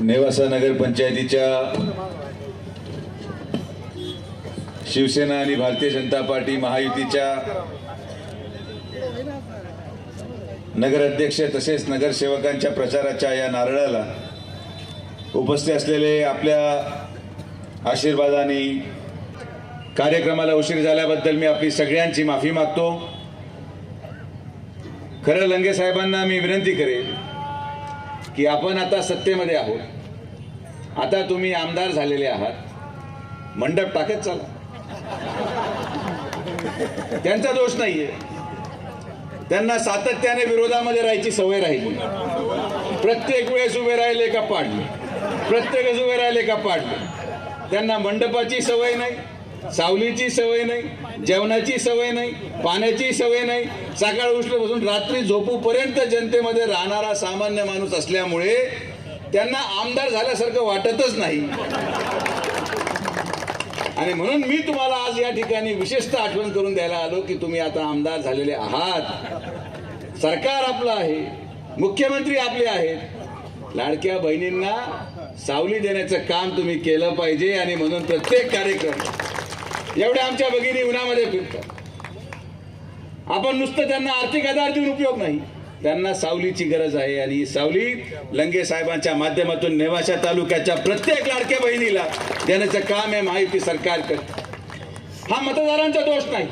नेवासा नगर पंचायतीच्या शिवसेना आणि भारतीय जनता पार्टी महायुतीच्या नगराध्यक्ष तसेच नगरसेवकांच्या प्रचाराच्या या नारळाला उपस्थित असलेले आपल्या आशीर्वादाने कार्यक्रमाला उशीर झाल्याबद्दल मी आपली सगळ्यांची माफी मागतो. खरं लंगे साहेबांना मी विनंती करेन. की आपण आता सत्तेमध्ये आहोत. आता तुम्ही आमदार झालेले आहात. मंडप टाकत चाला. त्यांचा दोष नाहीये. त्यांना सातत्याने विरोधामध्ये राहायची सवय राहिली. प्रत्येक वेळेस उभे राहिले का पाडले. प्रत्येकच उभे राहिले का पाडले. त्यांना मंडपाची सवय नाही. सावलीची सवय नाही जेवणाची सवय नाही पाण्याची सवय नाही. सकाळ उठल्यापासून रात्री झोपूपर्यंत जनतेमध्ये राहणारा सामान्य माणूस असल्यामुळे त्यांना आमदार झाल्यासारखं वाटतच नाही. आणि म्हणून मी तुम्हाला आज या ठिकाणी विशेषतः आठवण करून द्यायला आलो की तुम्ही आता आमदार झालेले आहात. सरकार आपलं आहे मुख्यमंत्री आपले आहेत. लाडक्या बहिणींना सावली देण्याचं काम तुम्ही केलं पाहिजे आणि म्हणून प्रत्येक कार्यक्रम एवढ्या आमच्या भगिनी उन्हामध्ये फिरतात. आपण नुसतं त्यांना आर्थिक आधार देऊन उपयोग नाही. त्यांना सावलीची गरज आहे आणि ही सावली लंगे साहेबांच्या माध्यमातून नेवाशा तालुक्याच्या प्रत्येक लाडक्या बहिणीला देण्याचं काम आहे माहिती सरकार करते. हा मतदारांचा दोष नाही.